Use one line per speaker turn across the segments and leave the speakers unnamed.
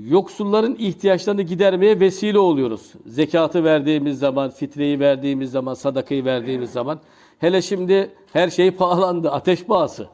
yoksulların ihtiyaçlarını gidermeye vesile oluyoruz. Zekatı verdiğimiz zaman, fitreyi verdiğimiz zaman, sadakayı verdiğimiz zaman. Hele şimdi her şey pahalandı, ateş pahası.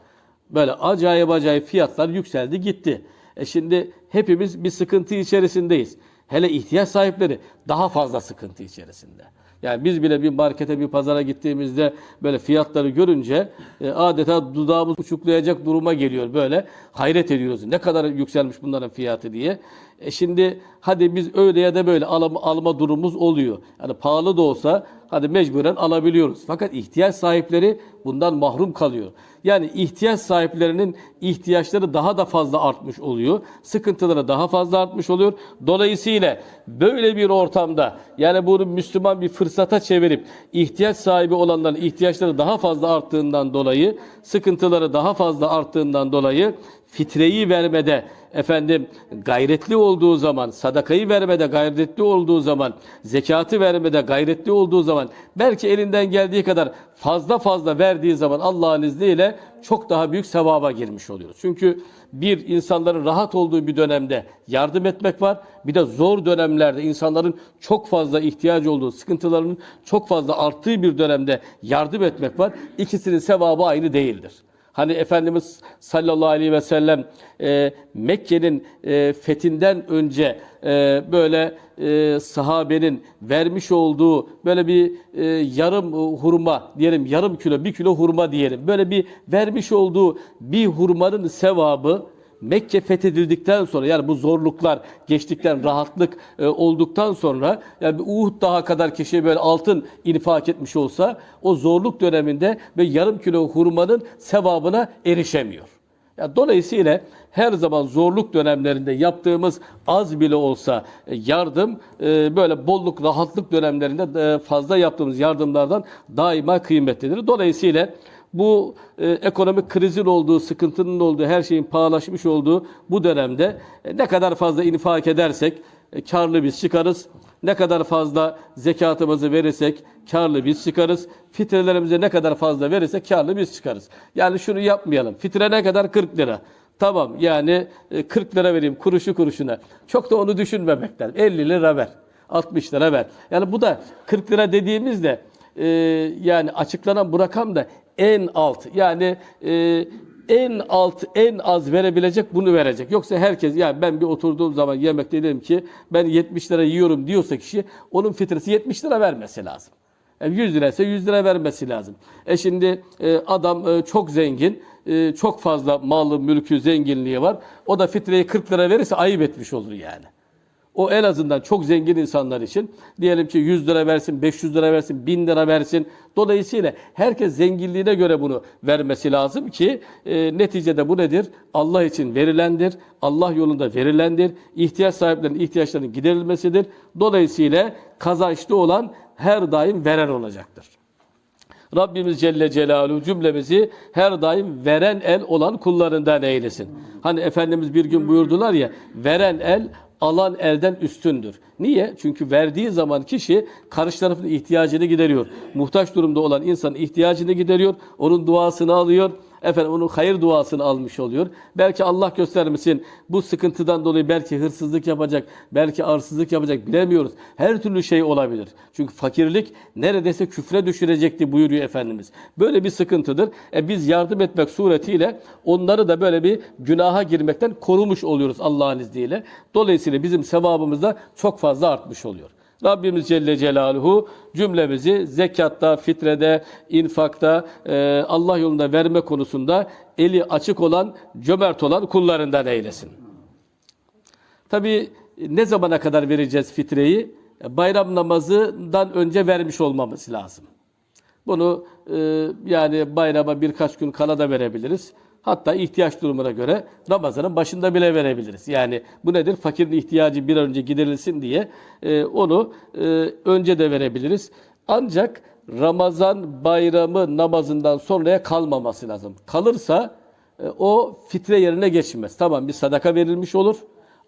Böyle acayip acayip fiyatlar yükseldi gitti. E şimdi hepimiz bir sıkıntı içerisindeyiz. Hele ihtiyaç sahipleri daha fazla sıkıntı içerisinde. Yani biz bile bir markete, bir pazara gittiğimizde böyle fiyatları görünce e, adeta dudağımız uçuklayacak duruma geliyor böyle. Hayret ediyoruz. Ne kadar yükselmiş bunların fiyatı diye. E şimdi hadi biz öyle ya da böyle alma, alma durumumuz oluyor. Yani pahalı da olsa hadi mecburen alabiliyoruz. Fakat ihtiyaç sahipleri bundan mahrum kalıyor. Yani ihtiyaç sahiplerinin ihtiyaçları daha da fazla artmış oluyor. Sıkıntıları daha fazla artmış oluyor. Dolayısıyla böyle bir ortamda yani bunu Müslüman bir fırsata çevirip ihtiyaç sahibi olanların ihtiyaçları daha fazla arttığından dolayı, sıkıntıları daha fazla arttığından dolayı fitreyi vermede efendim gayretli olduğu zaman, sadakayı vermede gayretli olduğu zaman, zekatı vermede gayretli olduğu zaman, belki elinden geldiği kadar fazla fazla verdiği zaman Allah'ın izniyle çok daha büyük sevaba girmiş oluyoruz. Çünkü bir insanların rahat olduğu bir dönemde yardım etmek var. Bir de zor dönemlerde insanların çok fazla ihtiyacı olduğu, sıkıntılarının çok fazla arttığı bir dönemde yardım etmek var. İkisinin sevabı aynı değildir. Hani Efendimiz sallallahu aleyhi ve sellem e, Mekke'nin e, fethinden önce e, böyle e, sahabenin vermiş olduğu böyle bir e, yarım hurma diyelim yarım kilo bir kilo hurma diyelim. Böyle bir vermiş olduğu bir hurmanın sevabı Mekke fethedildikten sonra yani bu zorluklar geçtikten rahatlık e, olduktan sonra yani bir Uhud daha kadar kişiye böyle altın infak etmiş olsa o zorluk döneminde ve yarım kilo hurmanın sevabına erişemiyor. Ya dolayısıyla her zaman zorluk dönemlerinde yaptığımız az bile olsa e, yardım e, böyle bolluk rahatlık dönemlerinde e, fazla yaptığımız yardımlardan daima kıymetlidir. Dolayısıyla bu e, ekonomik krizin olduğu, sıkıntının olduğu, her şeyin pahalaşmış olduğu bu dönemde e, ne kadar fazla infak edersek e, karlı biz çıkarız. Ne kadar fazla zekatımızı verirsek karlı biz çıkarız. Fitrelerimize ne kadar fazla verirsek karlı biz çıkarız. Yani şunu yapmayalım. Fitre ne kadar? 40 lira. Tamam yani e, 40 lira vereyim kuruşu kuruşuna. Çok da onu düşünmemek lazım. 50 lira ver. 60 lira ver. Yani bu da 40 lira dediğimizde e, yani açıklanan bu rakam da en alt. Yani e, en alt, en az verebilecek bunu verecek. Yoksa herkes yani ben bir oturduğum zaman yemekte dedim ki ben 70 lira yiyorum diyorsa kişi onun fitresi 70 lira vermesi lazım. Yani 100 liraysa 100 lira vermesi lazım. E şimdi e, adam e, çok zengin, e, çok fazla malı, mülkü, zenginliği var. O da fitreyi 40 lira verirse ayıp etmiş olur yani. O en azından çok zengin insanlar için diyelim ki 100 lira versin, 500 lira versin, 1000 lira versin. Dolayısıyla herkes zenginliğine göre bunu vermesi lazım ki e, neticede bu nedir? Allah için verilendir, Allah yolunda verilendir, ihtiyaç sahiplerinin ihtiyaçlarının giderilmesidir. Dolayısıyla kazançlı olan her daim veren olacaktır. Rabbimiz Celle Celaluhu cümlemizi her daim veren el olan kullarından eylesin. Hani Efendimiz bir gün buyurdular ya, veren el alan elden üstündür. Niye? Çünkü verdiği zaman kişi karşı tarafın ihtiyacını gideriyor. Muhtaç durumda olan insanın ihtiyacını gideriyor, onun duasını alıyor, efendim onun hayır duasını almış oluyor. Belki Allah göstermesin bu sıkıntıdan dolayı belki hırsızlık yapacak, belki arsızlık yapacak bilemiyoruz. Her türlü şey olabilir. Çünkü fakirlik neredeyse küfre düşürecekti buyuruyor Efendimiz. Böyle bir sıkıntıdır. E biz yardım etmek suretiyle onları da böyle bir günaha girmekten korumuş oluyoruz Allah'ın izniyle. Dolayısıyla bizim sevabımız da çok fazla artmış oluyor. Rabbimiz Celle Celaluhu cümlemizi zekatta, fitrede, infakta, e, Allah yolunda verme konusunda eli açık olan, cömert olan kullarından eylesin. Tabi ne zamana kadar vereceğiz fitreyi? Bayram namazından önce vermiş olmamız lazım. Bunu e, yani bayrama birkaç gün kala da verebiliriz. Hatta ihtiyaç durumuna göre Ramazan'ın başında bile verebiliriz. Yani bu nedir? Fakirin ihtiyacı bir an önce giderilsin diye e, onu e, önce de verebiliriz. Ancak Ramazan bayramı namazından sonraya kalmaması lazım. Kalırsa e, o fitre yerine geçmez. Tamam bir sadaka verilmiş olur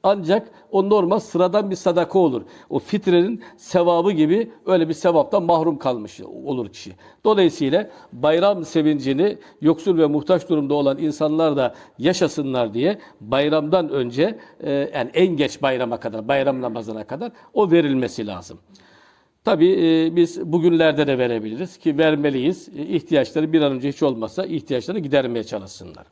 Ancak o normal sıradan bir sadaka olur. O fitrenin sevabı gibi öyle bir sevaptan mahrum kalmış olur kişi. Dolayısıyla bayram sevincini yoksul ve muhtaç durumda olan insanlar da yaşasınlar diye bayramdan önce e, yani en geç bayrama kadar, bayram namazına kadar o verilmesi lazım. Tabii e, biz bugünlerde de verebiliriz ki vermeliyiz. E, ihtiyaçları bir an önce hiç olmazsa ihtiyaçları gidermeye çalışsınlar.